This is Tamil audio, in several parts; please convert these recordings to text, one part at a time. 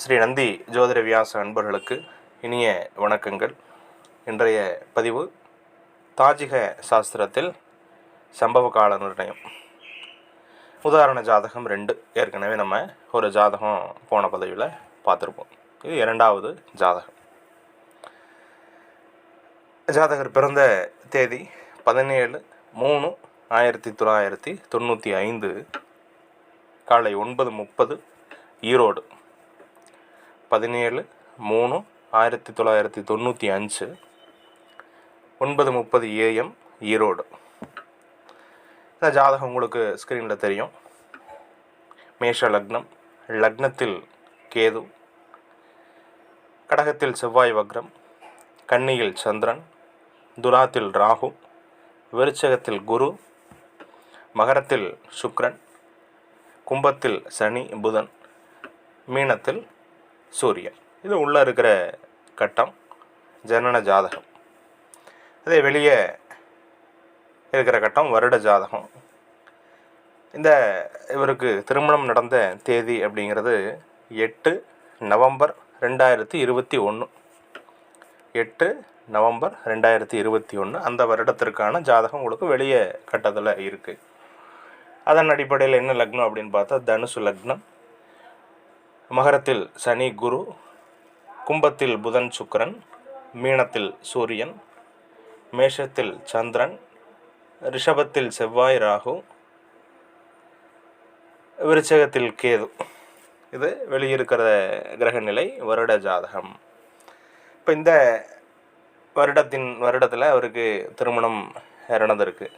ஸ்ரீ நந்தி ஜோதிட வியாச அன்பர்களுக்கு இனிய வணக்கங்கள். இன்றைய பதிவு தாஜிக சாஸ்திரத்தில் சம்பவ கால நிர்ணயம். உதாரண ஜாதகம் ரெண்டு. ஏற்கனவே நம்ம ஒரு ஜாதகம் போன பதவியில் பார்த்துருப்போம். இது இரண்டாவது ஜாதகம். ஜாதகர் பிறந்த தேதி பதினேழு மூணு ஆயிரத்தி தொள்ளாயிரத்தி தொண்ணூற்றி ஐந்து. காலை ஒன்பது முப்பது ஈரோடு. பதினேழு மூணு ஆயிரத்தி தொள்ளாயிரத்தி தொண்ணூற்றி அஞ்சு ஒன்பது முப்பது ஏஎம் ஈரோடு. இந்த ஜாதகம் உங்களுக்கு ஸ்க்ரீனில் தெரியும். மேஷ லக்னம் லக்னத்தில் கேது கடகத்தில் செவ்வாய் வக்ரம் கன்னியில் சந்திரன் துலாத்தில் ராகு விருச்சகத்தில் குரு மகரத்தில் சுக்ரன் கும்பத்தில் சனி புதன் மீனத்தில் சூரியன் இது உள்ளே இருக்கிற கட்டம் ஜனன ஜாதகம். அதே வெளியே இருக்கிற கட்டம் வருட ஜாதகம். இந்த இவருக்கு திருமணம் நடந்த தேதி அப்படிங்கிறது எட்டு நவம்பர் ரெண்டாயிரத்தி இருபத்தி ஒன்று. எட்டு நவம்பர் ரெண்டாயிரத்தி இருபத்தி ஒன்று. அந்த வருடத்திற்கான ஜாதகம் உங்களுக்கு வெளியே கட்டத்தில் இருக்குது அதன் அடிப்படையில் என்ன லக்னம் அப்படின்னு பார்த்தா தனுசு லக்னம் மகரத்தில் சனி குரு கும்பத்தில் புதன் சுக்கரன் மீனத்தில் சூரியன் மேஷத்தில் சந்திரன் ரிஷபத்தில் செவ்வாய் ராகு விருச்சகத்தில் கேது. இது வெளியிருக்கிற கிரகநிலை வருட ஜாதகம். இப்போ இந்த வருடத்தின் வருடத்தில் அவருக்கு திருமணம் நடந்திருக்கு.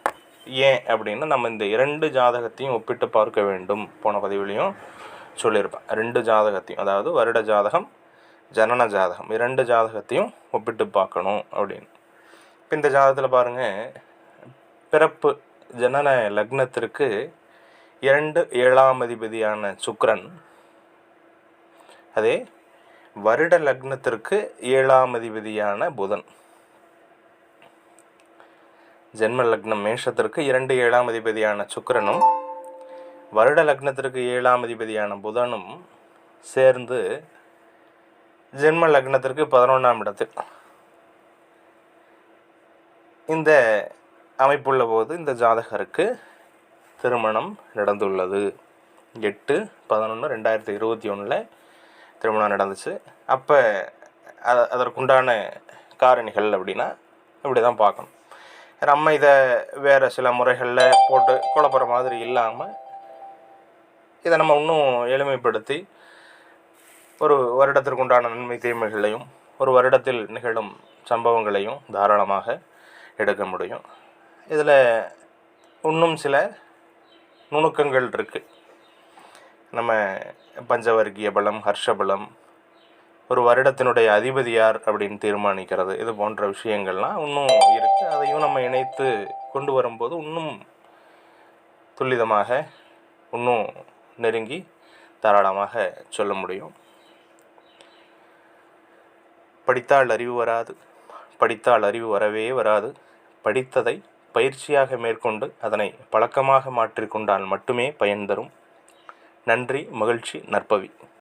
ஏன் அப்படின்னா நம்ம இந்த இரண்டு ஜாதகத்தையும் ஒப்பிட்டு பார்க்க வேண்டும் போன பதிவுலையும். சொல்லியிருப்பேன் ரெண்டு ஜாதகத்தையும் அதாவது வருட ஜாதகம் ஜனன ஜாதகம். இரண்டு ஜாதகத்தையும் ஒப்பிட்டு பார்க்கணும் அப்படின்னு. இப்போ இந்த ஜாதகத்தில் பாருங்கள் பிறப்பு ஜனன லக்னத்திற்கு இரண்டு ஏழாம் அதிபதியான சுக்ரன் அதே வருட லக்னத்திற்கு ஏழாம் அதிபதியான புதன். ஜென்ம லக்னம் மேஷத்திற்கு இரண்டு ஏழாம் அதிபதியான சுக்கரனும் வருட லக்னத்திற்கு ஏழாம் அதிபதியான புதனும் சேர்ந்து ஜென்ம லக்னத்திற்கு பதினொன்றாம் இடத்தில். இந்த அமைப்புள்ள போது இந்த ஜாதகருக்கு திருமணம் நடந்துள்ளது. எட்டு பதினொன்று ரெண்டாயிரத்தி இருபத்தி ஒன்றில் திருமணம் நடந்துச்சு. அப்போ அதற்குண்டான காரணிகள் அப்படின்னா இப்படி தான் பார்க்கணும். நம்ம இதை வேறு சில முறைகளில் போட்டு குழப்புற மாதிரி இல்லாமல் இதை நம்ம இன்னும் எளிமைப்படுத்தி ஒரு வருடத்திற்கு உண்டான நன்மை தீமைகளையும் ஒரு வருடத்தில் நிகழும் சம்பவங்களையும் தாராளமாக எடுக்க முடியும். இதில் இன்னும் சில நுணுக்கங்கள் இருக்குது நம்ம பஞ்சவர்க்கிய பலம் ஹர்ஷபலம் ஒரு வருடத்தினுடைய அதிபதி யார் அப்படின்னு தீர்மானிக்கிறது இது போன்ற விஷயங்கள்லாம் இன்னும் இருக்குது அதையும் நம்ம இணைத்து கொண்டு வரும்போது இன்னும் துல்லிதமாக இன்னும் நெருங்கி தாராளமாக சொல்ல முடியும். படித்தால் அறிவு வராது படித்தால் அறிவு வரவே வராது. படித்ததை பயிற்சியாக மேற்கொண்டு அதனை பழக்கமாக மாற்றிக்கொண்டால் மட்டுமே பயன் தரும். நன்றி மகிழ்ச்சி நற்பவி.